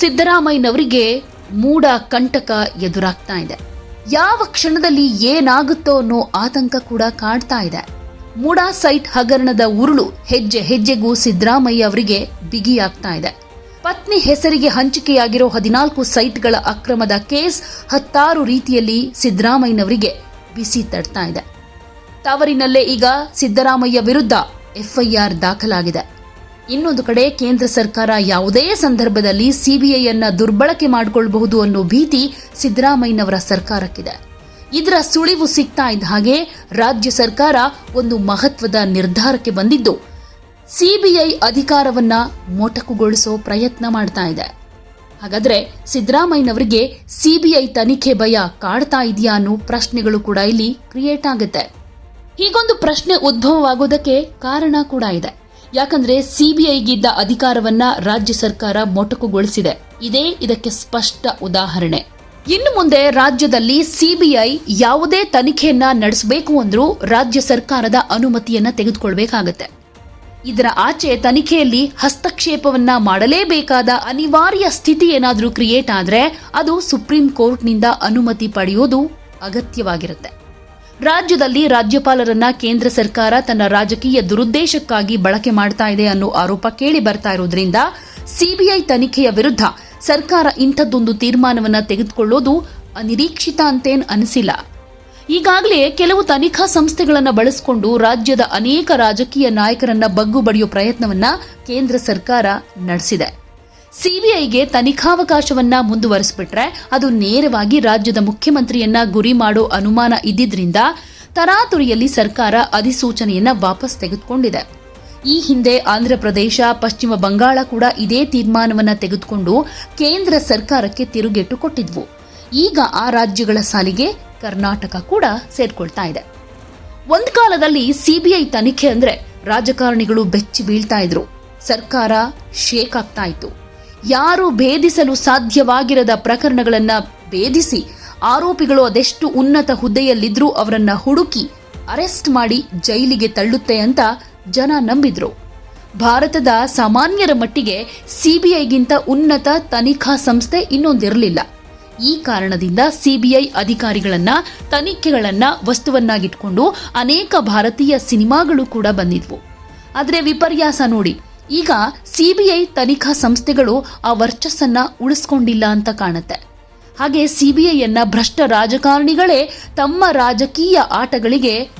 ಸಿದ್ದರಾಮಯ್ಯನವರಿಗೆ ಮೂಡ ಕಂಟಕ ಎದುರಾಗ್ತಾ ಇದೆ. ಯಾವ ಕ್ಷಣದಲ್ಲಿ ಏನಾಗುತ್ತೋ ಅನ್ನೋ ಆತಂಕ ಕೂಡ ಕಾಡ್ತಾ ಇದೆ. ಮೂಡಾ ಸೈಟ್ ಹಗರಣದ ಉರುಳು ಹೆಜ್ಜೆ ಹೆಜ್ಜೆಗೂ ಸಿದ್ದರಾಮಯ್ಯ ಅವರಿಗೆ ಬಿಗಿಯಾಗ್ತಾ ಇದೆ. ಪತ್ನಿ ಹೆಸರಿಗೆ ಹಂಚಿಕೆಯಾಗಿರೋ ಹದಿನಾಲ್ಕು ಸೈಟ್ಗಳ ಅಕ್ರಮದ ಕೇಸ್ ಹತ್ತಾರು ರೀತಿಯಲ್ಲಿ ಸಿದ್ದರಾಮಯ್ಯನವರಿಗೆ ಬಿಸಿ ತಡ್ತಾ ಇದೆ. ತವರಿನಲ್ಲೇ ಈಗ ಸಿದ್ದರಾಮಯ್ಯ ವಿರುದ್ಧ ಎಫ್ಐಆರ್ ದಾಖಲಾಗಿದೆ. ಇನ್ನೊಂದು ಕಡೆ ಕೇಂದ್ರ ಸರ್ಕಾರ ಯಾವುದೇ ಸಂದರ್ಭದಲ್ಲಿ ಸಿಬಿಐಯನ್ನ ದುರ್ಬಳಕೆ ಮಾಡಿಕೊಳ್ಳಬಹುದು ಅನ್ನೋ ಭೀತಿ ಸಿದ್ದರಾಮಯ್ಯನವರ ಸರ್ಕಾರಕ್ಕಿದೆ. ಇದರ ಸುಳಿವು ಸಿಗ್ತಾ ಇದ್ದ ಹಾಗೆ ರಾಜ್ಯ ಸರ್ಕಾರ ಒಂದು ಮಹತ್ವದ ನಿರ್ಧಾರಕ್ಕೆ ಬಂದಿದ್ದು, ಸಿಬಿಐ ಅಧಿಕಾರವನ್ನ ಮೊಟಕುಗೊಳಿಸೋ ಪ್ರಯತ್ನ ಮಾಡ್ತಾ ಇದೆ. ಹಾಗಾದ್ರೆ ಸಿದ್ದರಾಮಯ್ಯನವರಿಗೆ ಸಿಬಿಐ ತನಿಖೆ ಭಯ ಕಾಡ್ತಾ ಇದೆಯಾ ಅನ್ನೋ ಪ್ರಶ್ನೆಗಳು ಕೂಡ ಇಲ್ಲಿ ಕ್ರಿಯೇಟ್ ಆಗುತ್ತೆ. ಹೀಗೊಂದು ಪ್ರಶ್ನೆ ಉದ್ಭವವಾಗೋದಕ್ಕೆ ಕಾರಣ ಕೂಡ ಇದೆ. ಯಾಕಂದ್ರೆ ಸಿಬಿಐಗಿದ್ದ ಅಧಿಕಾರವನ್ನ ರಾಜ್ಯ ಸರ್ಕಾರ ಮೊಟಕುಗೊಳಿಸಿದೆ. ಇದೇ ಇದಕ್ಕೆ ಸ್ಪಷ್ಟ ಉದಾಹರಣೆ. ಇನ್ನು ಮುಂದೆ ರಾಜ್ಯದಲ್ಲಿ ಸಿಬಿಐ ಯಾವುದೇ ತನಿಖೆಯನ್ನ ನಡೆಸಬೇಕು ಅಂದ್ರೂ ರಾಜ್ಯ ಸರ್ಕಾರದ ಅನುಮತಿಯನ್ನ ತೆಗೆದುಕೊಳ್ಬೇಕಾಗತ್ತೆ. ಇದರ ಆಚೆ ತನಿಖೆಯಲ್ಲಿ ಹಸ್ತಕ್ಷೇಪವನ್ನ ಮಾಡಲೇಬೇಕಾದ ಅನಿವಾರ್ಯ ಸ್ಥಿತಿ ಏನಾದರೂ ಕ್ರಿಯೇಟ್ ಆದರೆ ಅದು ಸುಪ್ರೀಂ ಕೋರ್ಟ್ನಿಂದ ಅನುಮತಿ ಪಡೆಯೋದು ಅಗತ್ಯವಾಗಿರುತ್ತೆ. ರಾಜ್ಯದಲ್ಲಿ ರಾಜ್ಯಪಾಲರನ್ನ ಕೇಂದ್ರ ಸರ್ಕಾರ ತನ್ನ ರಾಜಕೀಯ ದುರುದ್ದೇಶಕ್ಕಾಗಿ ಬಳಕೆ ಮಾಡ್ತಾ ಇದೆ ಅನ್ನೋ ಆರೋಪ ಕೇಳಿ ಬರ್ತಾ ಇರೋದ್ರಿಂದ ಸಿಬಿಐ ತನಿಖೆಯ ವಿರುದ್ಧ ಸರ್ಕಾರ ಇಂಥದ್ದೊಂದು ತೀರ್ಮಾನವನ್ನ ತೆಗೆದುಕೊಳ್ಳೋದು ಅನಿರೀಕ್ಷಿತ ಅಂತೇನ್ ಅನಿಸಿಲ್ಲ. ಈಗಾಗಲೇ ಕೆಲವು ತನಿಖಾ ಸಂಸ್ಥೆಗಳನ್ನು ಬಳಸಿಕೊಂಡು ರಾಜ್ಯದ ಅನೇಕ ರಾಜಕೀಯ ನಾಯಕರನ್ನ ಬಗ್ಗು ಬಡಿಯೋ ಪ್ರಯತ್ನವನ್ನ ಕೇಂದ್ರ ಸರ್ಕಾರ ನಡೆಸಿದೆ. ಸಿಬಿಐಗೆ ತನಿಖಾವಕಾಶವನ್ನ ಮುಂದುವರೆಸಿಬಿಟ್ರೆ ಅದು ನೇರವಾಗಿ ರಾಜ್ಯದ ಮುಖ್ಯಮಂತ್ರಿಯನ್ನ ಗುರಿ ಮಾಡೋ ಅನುಮಾನ ಇದ್ದಿದ್ರಿಂದ ತರಾತುರಿಯಲ್ಲಿ ಸರ್ಕಾರ ಅಧಿಸೂಚನೆಯನ್ನ ವಾಪಸ್ ತೆಗೆದುಕೊಂಡಿದೆ. ಈ ಹಿಂದೆ ಆಂಧ್ರಪ್ರದೇಶ ಪಶ್ಚಿಮ ಬಂಗಾಳ ಕೂಡ ಇದೇ ತೀರ್ಮಾನವನ್ನ ತೆಗೆದುಕೊಂಡು ಕೇಂದ್ರ ಸರ್ಕಾರಕ್ಕೆ ತಿರುಗೇಟು ಕೊಟ್ಟಿದ್ವು. ಈಗ ಆ ರಾಜ್ಯಗಳ ಸಾಲಿಗೆ ಕರ್ನಾಟಕ ಕೂಡ ಸೇರ್ಕೊಳ್ತಾ ಇದೆ. ಒಂದು ಕಾಲದಲ್ಲಿ ಸಿಬಿಐ ತನಿಖೆ ಅಂದ್ರೆ ರಾಜಕಾರಣಿಗಳು ಬೆಚ್ಚಿ ಬೀಳ್ತಾ ಇದ್ರು. ಸರ್ಕಾರ ಶೇಕ್ ಆಗ್ತಾ ಇತ್ತು. ಯಾರು ಭೇದಿಸಲು ಸಾಧ್ಯವಾಗಿರದ ಪ್ರಕರಣಗಳನ್ನು ಭೇದಿಸಿ ಆರೋಪಿಗಳು ಅದೆಷ್ಟು ಉನ್ನತ ಹುದ್ದೆಯಲ್ಲಿದ್ರೂ ಅವರನ್ನ ಹುಡುಕಿ ಅರೆಸ್ಟ್ ಮಾಡಿ ಜೈಲಿಗೆ ತಳ್ಳುತ್ತೆ ಅಂತ ಜನ ನಂಬಿದ್ರು. ಭಾರತದ ಸಾಮಾನ್ಯರ ಮಟ್ಟಿಗೆ ಸಿಬಿಐಗಿಂತ ಉನ್ನತ ತನಿಖಾ ಸಂಸ್ಥೆ ಇನ್ನೊಂದಿರಲಿಲ್ಲ. ಈ ಕಾರಣದಿಂದ ಸಿಬಿಐ ಅಧಿಕಾರಿಗಳನ್ನ, ತನಿಖೆಗಳನ್ನ ವಸ್ತುವನ್ನಾಗಿಟ್ಕೊಂಡು ಅನೇಕ ಭಾರತೀಯ ಸಿನಿಮಾಗಳು ಕೂಡ ಬಂದಿದ್ವು. ಆದರೆ ವಿಪರ್ಯಾಸ ನೋಡಿ ಈಗ ಸಿಬಿಐ ತನಿಖಾ ಸಂಸ್ಥೆಗಳು ಆ ವರ್ಚಸ್ಸನ್ನ ಉಳಿಸ್ಕೊಂಡಿಲ್ಲ ಅಂತ ಕಾಣುತ್ತೆ. ಹಾಗೆ ಸಿಬಿಐಯನ್ನ ಭ್ರಷ್ಟ ರಾಜಕಾರಣಿಗಳೇ ತಮ್ಮ ರಾಜಕೀಯ ಆಟಗಳಿಗೆ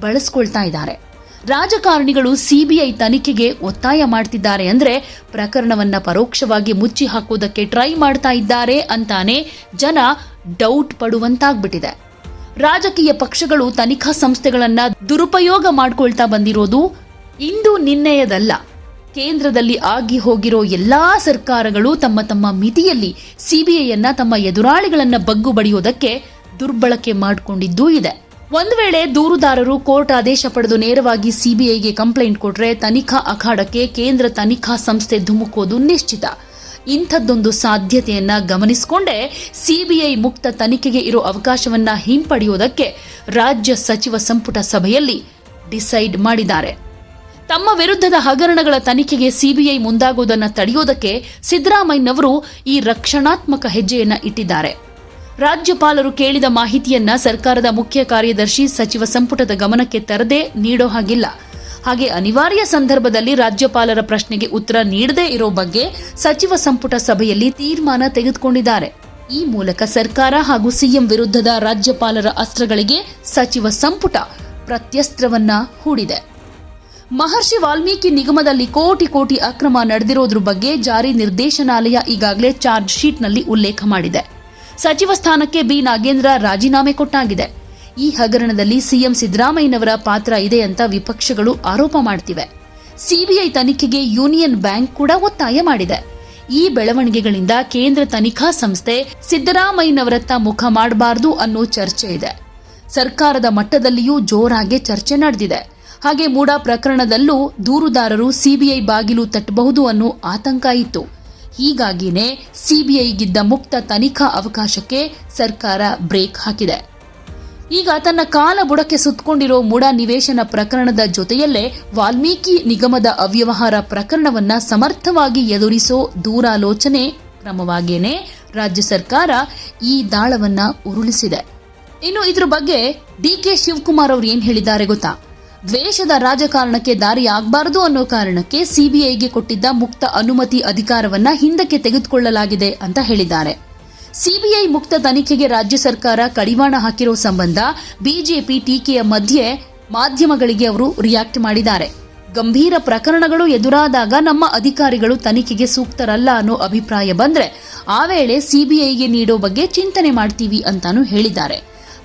ಬಳಸ್ಕೊಳ್ತಾ ಇದ್ದಾರೆ. ರಾಜಕಾರಣಿಗಳು ಸಿಬಿಐ ತನಿಖೆಗೆ ಒತ್ತಾಯ ಮಾಡ್ತಿದ್ದಾರೆ ಅಂದ್ರೆ ಪ್ರಕರಣವನ್ನ ಪರೋಕ್ಷವಾಗಿ ಮುಚ್ಚಿ ಹಾಕೋದಕ್ಕೆ ಟ್ರೈ ಮಾಡ್ತಾ ಇದ್ದಾರೆ ಅಂತಾನೆ ಜನ ಡೌಟ್ ಪಡುವಂತಾಗ್ಬಿಟ್ಟಿದೆ. ರಾಜಕೀಯ ಪಕ್ಷಗಳು ತನಿಖಾ ಸಂಸ್ಥೆಗಳನ್ನ ದುರುಪಯೋಗ ಮಾಡ್ಕೊಳ್ತಾ ಬಂದಿರೋದು ಇಂದು ನಿನ್ನೆಯದಲ್ಲ. ಕೇಂದ್ರದಲ್ಲಿ ಆಗಿ ಹೋಗಿರೋ ಎಲ್ಲಾ ಸರ್ಕಾರಗಳು ತಮ್ಮ ತಮ್ಮ ಮಿತಿಯಲ್ಲಿ ಸಿಬಿಐಯನ್ನ ತಮ್ಮ ಎದುರಾಳಿಗಳನ್ನ ಬಗ್ಗು ಬಡಿಯೋದಕ್ಕೆ ದುರ್ಬಳಕೆ ಮಾಡಿಕೊಂಡಿದ್ದೂ ಇದೆ. ಒಂದು ವೇಳೆ ದೂರುದಾರರು ಕೋರ್ಟ್ ಆದೇಶ ಪಡೆದು ನೇರವಾಗಿ ಸಿಬಿಐಗೆ ಕಂಪ್ಲೇಂಟ್ ಕೊಟ್ರೆ ತನಿಖಾ ಅಖಾಡಕ್ಕೆ ಕೇಂದ್ರ ತನಿಖಾ ಸಂಸ್ಥೆ ಧುಮುಕೋದು ನಿಶ್ಚಿತ. ಇಂಥದ್ದೊಂದು ಸಾಧ್ಯತೆಯನ್ನ ಗಮನಿಸಿಕೊಂಡೇ ಸಿಬಿಐ ಮುಕ್ತ ತನಿಖೆಗೆ ಇರೋ ಅವಕಾಶವನ್ನ ಹಿಂಪಡೆಯುವುದಕ್ಕೆ ರಾಜ್ಯ ಸಚಿವ ಸಂಪುಟ ಸಭೆಯಲ್ಲಿ ಡಿಸೈಡ್ ಮಾಡಿದ್ದಾರೆ. ತಮ್ಮ ವಿರುದ್ಧದ ಹಗರಣಗಳ ತನಿಖೆಗೆ ಸಿಬಿಐ ಮುಂದಾಗುವುದನ್ನು ತಡೆಯೋದಕ್ಕೆ ಸಿದ್ದರಾಮಯ್ಯನವರು ಈ ರಕ್ಷಣಾತ್ಮಕ ಹೆಜ್ಜೆಯನ್ನು ಇಟ್ಟಿದ್ದಾರೆ. ರಾಜ್ಯಪಾಲರು ಕೇಳಿದ ಮಾಹಿತಿಯನ್ನ ಸರ್ಕಾರದ ಮುಖ್ಯ ಕಾರ್ಯದರ್ಶಿ ಸಚಿವ ಸಂಪುಟದ ಗಮನಕ್ಕೆ ತರದೆ ನೀಡೋ ಹಾಗಿಲ್ಲ. ಹಾಗೆ ಅನಿವಾರ್ಯ ಸಂದರ್ಭದಲ್ಲಿ ರಾಜ್ಯಪಾಲರ ಪ್ರಶ್ನೆಗೆ ಉತ್ತರ ನೀಡದೇ ಇರೋ ಬಗ್ಗೆ ಸಚಿವ ಸಂಪುಟ ಸಭೆಯಲ್ಲಿ ತೀರ್ಮಾನ ತೆಗೆದುಕೊಂಡಿದ್ದಾರೆ. ಈ ಮೂಲಕ ಸರ್ಕಾರ ಹಾಗೂ ಸಿಎಂ ವಿರುದ್ಧದ ರಾಜ್ಯಪಾಲರ ಅಸ್ತ್ರಗಳಿಗೆ ಸಚಿವ ಸಂಪುಟ ಪ್ರತ್ಯಸ್ತ್ರವನ್ನ ಹೂಡಿದೆ. ಮಹರ್ಷಿ ವಾಲ್ಮೀಕಿ ನಿಗಮದಲ್ಲಿ ಕೋಟಿ ಕೋಟಿ ಅಕ್ರಮ ನಡೆದಿರೋದ್ರ ಬಗ್ಗೆ ಜಾರಿ ನಿರ್ದೇಶನಾಲಯ ಈಗಾಗಲೇ ಚಾರ್ಜ್ ಶೀಟ್ನಲ್ಲಿ ಉಲ್ಲೇಖ ಮಾಡಿದೆ. ಸಚಿವ ಸ್ಥಾನಕ್ಕೆ ಬಿ. ನಾಗೇಂದ್ರ ರಾಜೀನಾಮೆ ಕೊಟ್ಟಾಗಿದೆ. ಈ ಹಗರಣದಲ್ಲಿ ಸಿಎಂ ಸಿದ್ದರಾಮಯ್ಯನವರ ಪಾತ್ರ ಇದೆ ಅಂತ ವಿಪಕ್ಷಗಳು ಆರೋಪ ಮಾಡ್ತಿವೆ. ಸಿಬಿಐ ತನಿಖೆಗೆ ಯೂನಿಯನ್ ಬ್ಯಾಂಕ್ ಕೂಡ ಒತ್ತಾಯ ಮಾಡಿದೆ. ಈ ಬೆಳವಣಿಗೆಗಳಿಂದ ಕೇಂದ್ರ ತನಿಖಾ ಸಂಸ್ಥೆ ಸಿದ್ದರಾಮಯ್ಯನವರತ್ತ ಮುಖ ಮಾಡಬಾರದು ಅನ್ನೋ ಚರ್ಚೆ ಇದೆ. ಸರ್ಕಾರದ ಮಟ್ಟದಲ್ಲಿಯೂ ಜೋರಾಗಿ ಚರ್ಚೆ ನಡೆದಿದೆ. ಹಾಗೆ ಮೂಡಾ ಪ್ರಕರಣದಲ್ಲೂ ದೂರುದಾರರು ಸಿಬಿಐ ಬಾಗಿಲು ತಟ್ಟಬಹುದು ಅನ್ನೋ ಆತಂಕ ಇತ್ತು. ಹೀಗಾಗಿನೇ ಸಿಬಿಐಗಿದ್ದ ಮುಕ್ತ ತನಿಖಾ ಅವಕಾಶಕ್ಕೆ ಸರ್ಕಾರ ಬ್ರೇಕ್ ಹಾಕಿದೆ. ಈಗ ತನ್ನ ಕಾಲ ಬುಡಕ್ಕೆ ಸುತ್ತಕೊಂಡಿರೋ ಮೂಡ ನಿವೇಶನ ಪ್ರಕರಣದ ಜೊತೆಯಲ್ಲೇ ವಾಲ್ಮೀಕಿ ನಿಗಮದ ಅವ್ಯವಹಾರ ಪ್ರಕರಣವನ್ನ ಸಮರ್ಥವಾಗಿ ಎದುರಿಸೋ ದೂರಾಲೋಚನೆ ಕ್ರಮವಾಗಿಯೇ ರಾಜ್ಯ ಸರ್ಕಾರ ಈ ದಾಳವನ್ನ ಉರುಳಿಸಿದೆ. ಇನ್ನು ಇದ್ರ ಬಗ್ಗೆ ಡಿ ಕೆ ಶಿವಕುಮಾರ್ ಅವರು ಏನ್ ಹೇಳಿದ್ದಾರೆ ಗೊತ್ತಾ? ದ್ವೇಷದ ರಾಜಕಾರಣಕ್ಕೆ ದಾರಿ ಆಗಬಾರದು ಅನ್ನೋ ಕಾರಣಕ್ಕೆ ಸಿಬಿಐಗೆ ಕೊಟ್ಟಿದ್ದ ಮುಕ್ತ ಅನುಮತಿ ಅಧಿಕಾರವನ್ನ ಹಿಂದಕ್ಕೆ ತೆಗೆದುಕೊಳ್ಳಲಾಗಿದೆ ಅಂತ ಹೇಳಿದ್ದಾರೆ. ಸಿಬಿಐ ಮುಕ್ತ ತನಿಖೆಗೆ ರಾಜ್ಯ ಸರ್ಕಾರ ಕಡಿವಾಣ ಹಾಕಿರೋ ಸಂಬಂಧ ಬಿಜೆಪಿ ಟೀಕೆಯ ಮಧ್ಯೆ ಮಾಧ್ಯಮಗಳಿಗೆ ಅವರು ರಿಯಾಕ್ಟ್ ಮಾಡಿದ್ದಾರೆ. ಗಂಭೀರ ಪ್ರಕರಣಗಳು ಎದುರಾದಾಗ ನಮ್ಮ ಅಧಿಕಾರಿಗಳು ತನಿಖೆಗೆ ಸೂಕ್ತರಲ್ಲ ಅನ್ನೋ ಅಭಿಪ್ರಾಯ ಬಂದ್ರೆ ಆ ವೇಳೆ ಸಿಬಿಐಗೆ ನೀಡೋ ಬಗ್ಗೆ ಚಿಂತನೆ ಮಾಡ್ತೀವಿ ಅಂತಾನು ಹೇಳಿದ್ದಾರೆ.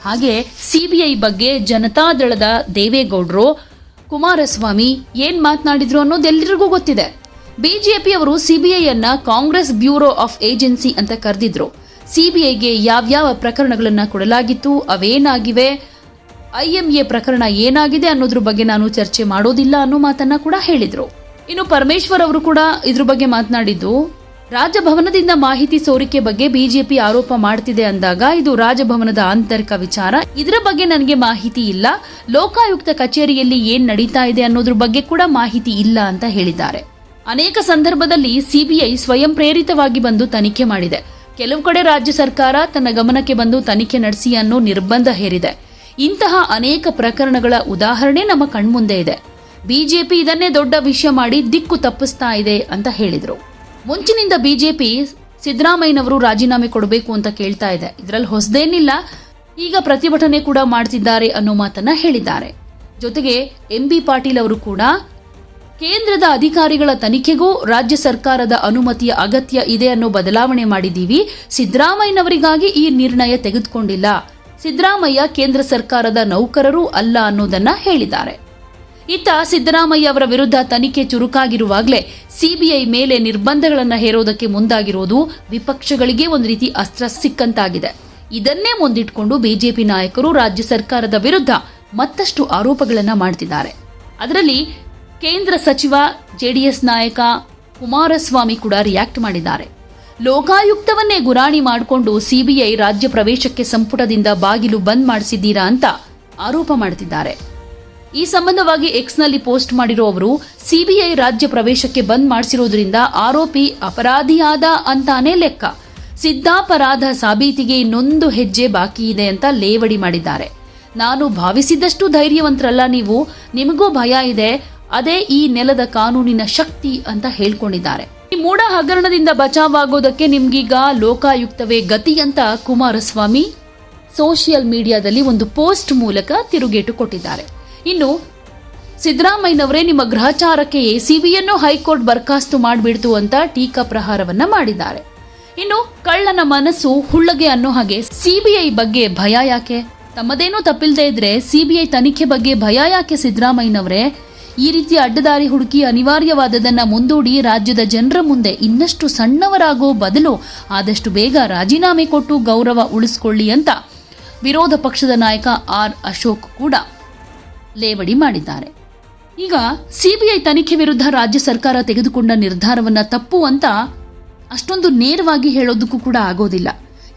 ಹಾಗೆ ಸಿಬಿಐ ಬಗ್ಗೆ ಜನತಾದಳದ ದೇವೇಗೌಡರು, ಕುಮಾರಸ್ವಾಮಿ ಏನ್ ಮಾತನಾಡಿದ್ರು ಅನ್ನೋದು ಎಲ್ಲರಿಗೂ ಗೊತ್ತಿದೆ. ಬಿಜೆಪಿ ಅವರು ಸಿಬಿಐಯನ್ನ ಕಾಂಗ್ರೆಸ್ ಬ್ಯೂರೋ ಆಫ್ ಏಜೆನ್ಸಿ ಅಂತ ಕರೆದಿದ್ರು. ಸಿಬಿಐಗೆ ಯಾವ್ಯಾವ ಪ್ರಕರಣಗಳನ್ನ ಕೊಡಲಾಗಿತ್ತು, ಅವೇನಾಗಿವೆ, ಐಎಂಎ ಪ್ರಕರಣ ಏನಾಗಿದೆ ಅನ್ನೋದ್ರ ಬಗ್ಗೆ ನಾನು ಚರ್ಚೆ ಮಾಡೋದಿಲ್ಲ ಅನ್ನೋ ಮಾತನ್ನ ಕೂಡ ಹೇಳಿದ್ರು. ಇನ್ನು ಪರಮೇಶ್ವರ್ ಅವರು ಕೂಡ ಇದ್ರ ಬಗ್ಗೆ ಮಾತನಾಡಿದ್ದು ರಾಜಭವನದಿಂದ ಮಾಹಿತಿ ಸೋರಿಕೆ ಬಗ್ಗೆ ಬಿಜೆಪಿ ಆರೋಪ ಮಾಡ್ತಿದೆ ಅಂದಾಗ ಇದು ರಾಜಭವನದ ಆಂತರಿಕ ವಿಚಾರ. ಇದರ ಬಗ್ಗೆ ನನಗೆ ಮಾಹಿತಿ ಇಲ್ಲ. ಲೋಕಾಯುಕ್ತ ಕಚೇರಿಯಲ್ಲಿ ಏನ್ ನಡೀತಾ ಇದೆ ಅನ್ನೋದ್ರ ಬಗ್ಗೆ ಕೂಡ ಮಾಹಿತಿ ಇಲ್ಲ ಅಂತ ಹೇಳಿದ್ದಾರೆ. ಅನೇಕ ಸಂದರ್ಭದಲ್ಲಿ ಸಿಬಿಐ ಸ್ವಯಂ ಪ್ರೇರಿತವಾಗಿ ಬಂದು ತನಿಖೆ ಮಾಡಿದೆ. ಕೆಲವು ಕಡೆ ರಾಜ್ಯ ಸರ್ಕಾರ ತನ್ನ ಗಮನಕ್ಕೆ ಬಂದು ತನಿಖೆ ನಡೆಸಿ ಅನ್ನೋ ನಿರ್ಬಂಧ ಹೇರಿದೆ. ಇಂತಹ ಅನೇಕ ಪ್ರಕರಣಗಳ ಉದಾಹರಣೆ ನಮ್ಮ ಕಣ್ಮುಂದೆ ಇದೆ. ಬಿಜೆಪಿ ಇದನ್ನೇ ದೊಡ್ಡ ವಿಷಯ ಮಾಡಿ ದಿಕ್ಕು ತಪ್ಪಿಸ್ತಾ ಇದೆ ಅಂತ ಹೇಳಿದ್ರು. ಮುಂಚಿನಿಂದ ಬಿಜೆಪಿ ಸಿದ್ದರಾಮಯ್ಯನವರು ರಾಜೀನಾಮೆ ಕೊಡಬೇಕು ಅಂತ ಕೇಳ್ತಾ ಇದೆ. ಇದರಲ್ಲಿ ಹೊಸದೇನಿಲ್ಲ. ಈಗ ಪ್ರತಿಭಟನೆ ಕೂಡ ಮಾಡ್ತಿದ್ದಾರೆ ಅನ್ನೋ ಮಾತನ್ನ ಹೇಳಿದ್ದಾರೆ. ಜೊತೆಗೆ ಎಂ ಬಿ ಪಾಟೀಲ್ ಅವರು ಕೂಡ ಕೇಂದ್ರದ ಅಧಿಕಾರಿಗಳ ತನಿಖೆಗೂ ರಾಜ್ಯ ಸರ್ಕಾರದ ಅನುಮತಿಯ ಅಗತ್ಯ ಇದೆ ಅನ್ನೋ ಬದಲಾವಣೆ ಮಾಡಿದ್ದೀವಿ. ಸಿದ್ದರಾಮಯ್ಯನವರಿಗಾಗಿ ಈ ನಿರ್ಣಯ ತೆಗೆದುಕೊಂಡಿಲ್ಲ. ಸಿದ್ದರಾಮಯ್ಯ ಕೇಂದ್ರ ಸರ್ಕಾರದ ನೌಕರರು ಅಲ್ಲ ಅನ್ನೋದನ್ನ ಹೇಳಿದ್ದಾರೆ. ಇತ್ತ ಸಿದ್ದರಾಮಯ್ಯ ಅವರ ವಿರುದ್ಧ ತನಿಖೆ ಚುರುಕಾಗಿರುವಾಗಲೇ ಸಿಬಿಐ ಮೇಲೆ ನಿರ್ಬಂಧಗಳನ್ನು ಹೇರೋದಕ್ಕೆ ಮುಂದಾಗಿರೋದು ವಿಪಕ್ಷಗಳಿಗೆ ಒಂದು ರೀತಿ ಅಸ್ತ್ರ ಸಿಕ್ಕಂತಾಗಿದೆ. ಇದನ್ನೇ ಮುಂದಿಟ್ಕೊಂಡು ಬಿಜೆಪಿ ನಾಯಕರು ರಾಜ್ಯ ಸರ್ಕಾರದ ವಿರುದ್ಧ ಮತ್ತಷ್ಟು ಆರೋಪಗಳನ್ನು ಮಾಡ್ತಿದ್ದಾರೆ. ಅದರಲ್ಲಿ ಕೇಂದ್ರ ಸಚಿವ, ಜೆಡಿಎಸ್ ನಾಯಕ ಕುಮಾರಸ್ವಾಮಿ ಕೂಡ ರಿಯಾಕ್ಟ್ ಮಾಡಿದ್ದಾರೆ. ಲೋಕಾಯುಕ್ತವನ್ನೇ ಗುರಾಣಿ ಮಾಡಿಕೊಂಡು ಸಿಬಿಐ ರಾಜ್ಯ ಪ್ರವೇಶಕ್ಕೆ ಸಂಪುಟದಿಂದ ಬಾಗಿಲು ಬಂದ್ ಮಾಡಿಸಿದ್ದೀರಾ ಅಂತ ಆರೋಪ ಮಾಡ್ತಿದ್ದಾರೆ. ಈ ಸಂಬಂಧವಾಗಿ ಎಕ್ಸ್ನಲ್ಲಿ ಪೋಸ್ಟ್ ಮಾಡಿರೋ ಅವರು ಸಿಬಿಐ ರಾಜ್ಯ ಪ್ರವೇಶಕ್ಕೆ ಬಂದ್ ಮಾಡಿಸಿರೋದ್ರಿಂದ ಆರೋಪಿ ಅಪರಾಧಿಯಾದ ಅಂತಾನೆ ಲೆಕ್ಕ. ಸಿದ್ಧಾಪರಾಧ ಸಾಬೀತಿಗೆ ಇನ್ನೊಂದು ಹೆಜ್ಜೆ ಬಾಕಿ ಇದೆ ಅಂತ ಲೇವಡಿ ಮಾಡಿದ್ದಾರೆ. ನಾನು ಭಾವಿಸಿದ್ದಷ್ಟು ಧೈರ್ಯವಂತರಲ್ಲ ನೀವು, ನಿಮಗೂ ಭಯ ಇದೆ, ಅದೇ ಈ ನೆಲದ ಕಾನೂನಿನ ಶಕ್ತಿ ಅಂತ ಹೇಳ್ಕೊಂಡಿದ್ದಾರೆ. ಈ ಮೂಢ ಹಗರಣದಿಂದ ಬಚಾವಾಗೋದಕ್ಕೆ ನಿಮ್ಗೀಗ ಲೋಕಾಯುಕ್ತವೇ ಗತಿ ಅಂತ ಕುಮಾರಸ್ವಾಮಿ ಸೋಷಿಯಲ್ ಮೀಡಿಯಾದಲ್ಲಿ ಒಂದು ಪೋಸ್ಟ್ ಮೂಲಕ ತಿರುಗೇಟು ಕೊಟ್ಟಿದ್ದಾರೆ. ಇನ್ನು ಸಿದ್ದರಾಮಯ್ಯನವರೇ ನಿಮ್ಮ ಗ್ರಹಚಾರಕ್ಕೆ ಎಸಿಬಿಯನ್ನು ಹೈಕೋರ್ಟ್ ಬರ್ಖಾಸ್ತು ಮಾಡಿಬಿಡ್ತು ಅಂತ ಟೀಕಾ ಪ್ರಹಾರವನ್ನ ಮಾಡಿದ್ದಾರೆ. ಇನ್ನು ಕಳ್ಳನ ಮನಸ್ಸು ಹುಳ್ಳಗೆ ಅನ್ನೋ ಹಾಗೆ ಸಿಬಿಐ ಬಗ್ಗೆ ಭಯ ಯಾಕೆ? ತಮ್ಮದೇನೂ ತಪ್ಪಿಲ್ಲದೆ ಇದ್ರೆ ಸಿಬಿಐ ತನಿಖೆ ಬಗ್ಗೆ ಭಯ ಯಾಕೆ ಸಿದ್ದರಾಮಯ್ಯನವರೇ? ಈ ರೀತಿ ಅಡ್ಡದಾರಿ ಹುಡುಕಿ ಅನಿವಾರ್ಯವಾದದನ್ನ ಮುಂದೂಡಿ ರಾಜ್ಯದ ಜನರ ಮುಂದೆ ಇನ್ನಷ್ಟು ಸಣ್ಣವರಾಗೋ ಬದಲು ಆದಷ್ಟು ಬೇಗ ರಾಜೀನಾಮೆ ಕೊಟ್ಟು ಗೌರವ ಉಳಿಸ್ಕೊಳ್ಳಿ ಅಂತ ವಿರೋಧ ಪಕ್ಷದ ನಾಯಕ ಆರ್ ಅಶೋಕ್ ಕೂಡ ಲೇವಡಿ ಮಾಡಿದ್ದಾರೆ. ಈಗ ಸಿಬಿಐ ತನಿಖೆ ವಿರುದ್ಧ ರಾಜ್ಯ ಸರ್ಕಾರ ತೆಗೆದುಕೊಂಡ ನಿರ್ಧಾರವನ್ನ ತಪ್ಪು ಅಂತ ಅಷ್ಟೊಂದು ನೇರವಾಗಿ ಹೇಳೋದಕ್ಕೂ ಕೂಡ ಆಗೋದಿಲ್ಲ.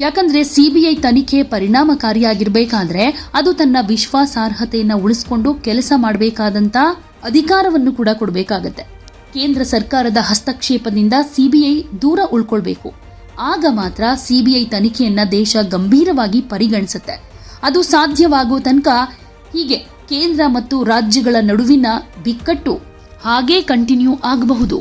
ಯಾಕಂದ್ರೆ ಸಿಬಿಐ ತನಿಖೆ ಪರಿಣಾಮಕಾರಿಯಾಗಿರಬೇಕಾದ್ರೆ ಅದು ತನ್ನ ವಿಶ್ವಾಸಾರ್ಹತೆಯನ್ನು ಉಳಿಸಿಕೊಂಡು ಕೆಲಸ ಮಾಡಬೇಕಾದಂತ ಅಧಿಕಾರವನ್ನು ಕೂಡ ಕೊಡಬೇಕಾಗತ್ತೆ. ಕೇಂದ್ರ ಸರ್ಕಾರದ ಹಸ್ತಕ್ಷೇಪದಿಂದ ಸಿಬಿಐ ದೂರ ಉಳ್ಕೊಳ್ಬೇಕು. ಆಗ ಮಾತ್ರ ಸಿಬಿಐ ತನಿಖೆಯನ್ನ ದೇಶ ಗಂಭೀರವಾಗಿ ಪರಿಗಣಿಸುತ್ತೆ. ಅದು ಸಾಧ್ಯವಾಗುವ ತನಕ ಹೀಗೆ ಕೇಂದ್ರ ಮತ್ತು ರಾಜ್ಯಗಳ ನಡುವಿನ ಬಿಕ್ಕಟ್ಟು ಹಾಗೇ ಕಂಟಿನ್ಯೂ ಆಗಬಹುದು.